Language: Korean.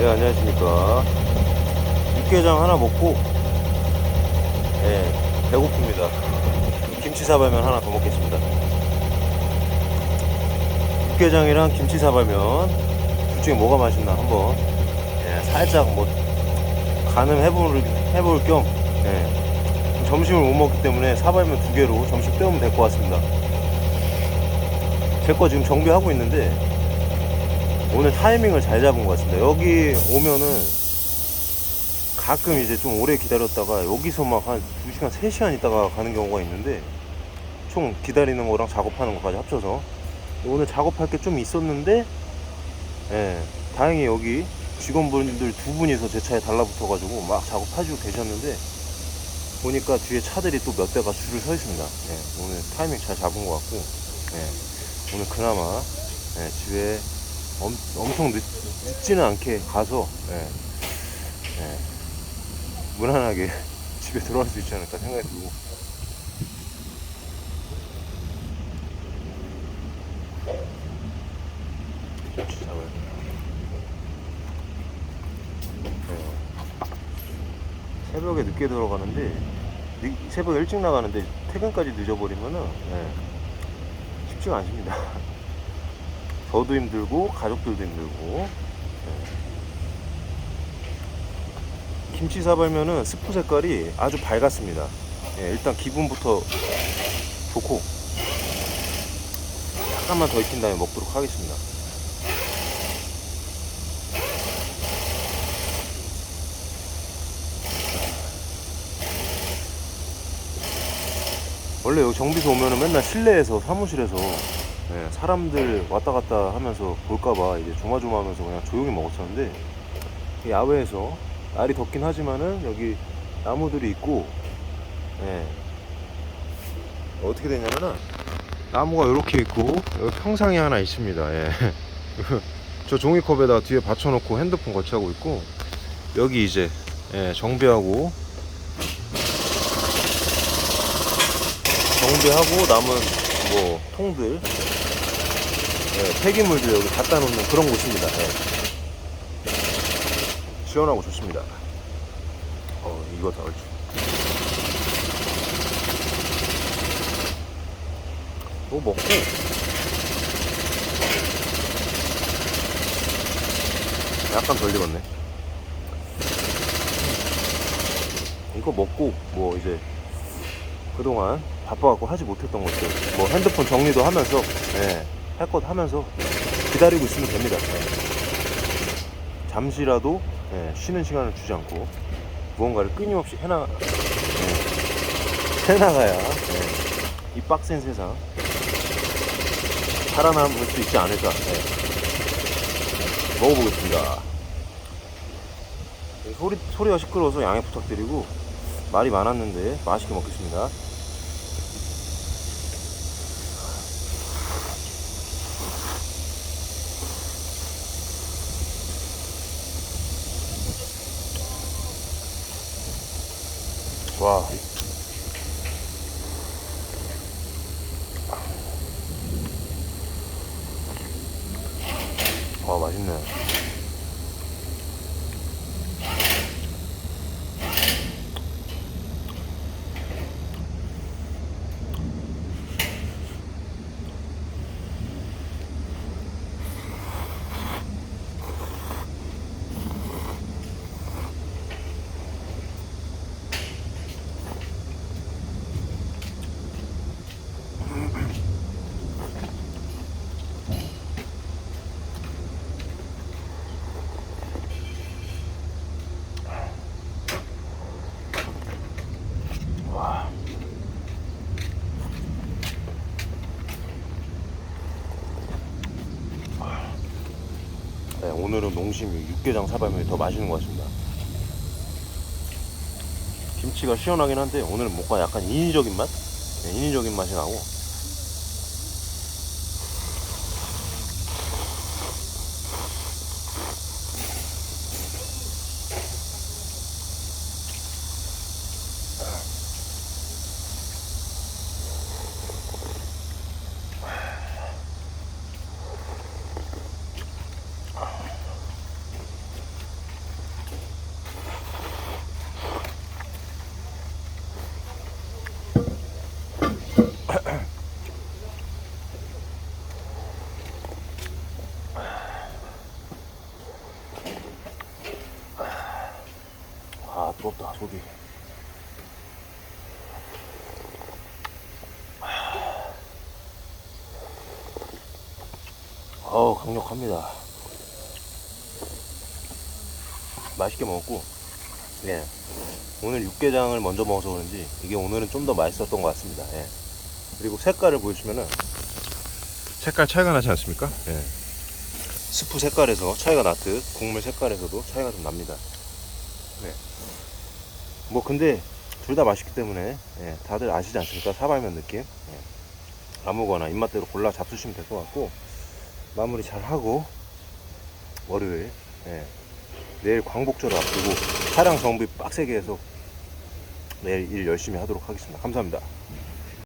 네, 안녕하십니까. 육개장 하나 먹고, 예, 배고픕니다. 김치 사발면 하나 더 먹겠습니다. 육개장이랑 김치 사발면, 둘 중에 뭐가 맛있나 한번, 예, 살짝 뭐, 간을 해볼, 해볼 겸, 예, 점심을 못 먹기 때문에 사발면 두 개로 점심 때우면 될 것 같습니다. 제 거 지금 정비하고 있는데, 오늘 타이밍을 잘 잡은 것 같습니다. 여기 오면은 가끔 이제 좀 오래 기다렸다가 여기서 막 한 2시간, 3시간 있다가 가는 경우가 있는데 총 기다리는 거랑 작업하는 것까지 합쳐서 오늘 작업할 게 좀 있었는데 예, 다행히 여기 직원분들 두 분이서 제 차에 달라붙어가지고 막 작업해주고 계셨는데 보니까 뒤에 차들이 또 몇 대가 줄을 서 있습니다. 예, 오늘 타이밍 잘 잡은 것 같고 예, 오늘 그나마 예, 집에 엄, 엄청 늦, 늦지는 않게 가서 예, 예, 무난하게 집에 들어갈 수 있지 않을까 생각이 들고. 예. 새벽에 늦게 들어가는데 늦- 새벽 일찍 나가는데 퇴근까지 늦어버리면은 예, 쉽지가 않습니다. 저도 힘들고 가족들도 힘들고. 예. 김치 사발면은 스프 색깔이 아주 밝았습니다. 예, 일단 기분부터 좋고. 약간만 더 익힌 다음에 먹도록 하겠습니다. 원래 여기 정비소 오면은 맨날 실내에서 사무실에서 예, 사람들 왔다 갔다 하면서 볼까봐 이제 조마조마하면서 그냥 조용히 먹었었는데 이 야외에서 날이 덥긴 하지만은 여기 나무들이 있고 예, 어떻게 되냐면은 나무가 이렇게 있고 여기 평상이 하나 있습니다. 예. 저 종이컵에다 뒤에 받쳐놓고 핸드폰 거치하고 있고 여기 이제 예, 정비하고 정비하고 남은 뭐 통들 예, 폐기물들 여기 갖다 놓는 그런 곳입니다. 예. 시원하고 좋습니다. 어, 이거 다 얼추. 뭐 먹고 약간 덜 익었네. 이거 먹고 뭐 이제 그동안 바빠갖고 하지 못했던 것들 뭐 핸드폰 정리도 하면서 예, 할 것 하면서 기다리고 있으면 됩니다. 예. 잠시라도 예, 쉬는 시간을 주지 않고 무언가를 끊임없이 해나 예, 해나가야 예, 이 빡센 세상 살아남을 수 있지 않을까. 예. 먹어보겠습니다. 소리 소리가 시끄러워서 양해 부탁드리고 말이 많았는데 맛있게 먹겠습니다. 와. 와, 맛있네. 오늘은 농심 육개장 사발면이 더 맛있는 것 같습니다. 김치가 시원하긴 한데 오늘은 뭔가 약간 인위적인 맛? 네, 인위적인 맛이 나고 뜨겁다 속이 어우 강력합니다 맛있게 먹었고 예 오늘 육개장을 먼저 먹어서 그런지 이게 오늘은 좀 더 맛있었던 것 같습니다 예. 그리고 색깔을 보시면은 색깔 차이가 나지 않습니까? 예. 스프 색깔에서 차이가 났듯 국물 색깔에서도 차이가 좀 납니다 네. 뭐 근데 둘 다 맛있기 때문에 예, 다들 아시지 않습니까? 사발면 느낌 예. 아무거나 입맛대로 골라 잡수시면 될 것 같고 마무리 잘 하고 월요일 예. 내일 광복절 앞두고 차량 정비 빡세게 해서 내일 일 열심히 하도록 하겠습니다. 감사합니다.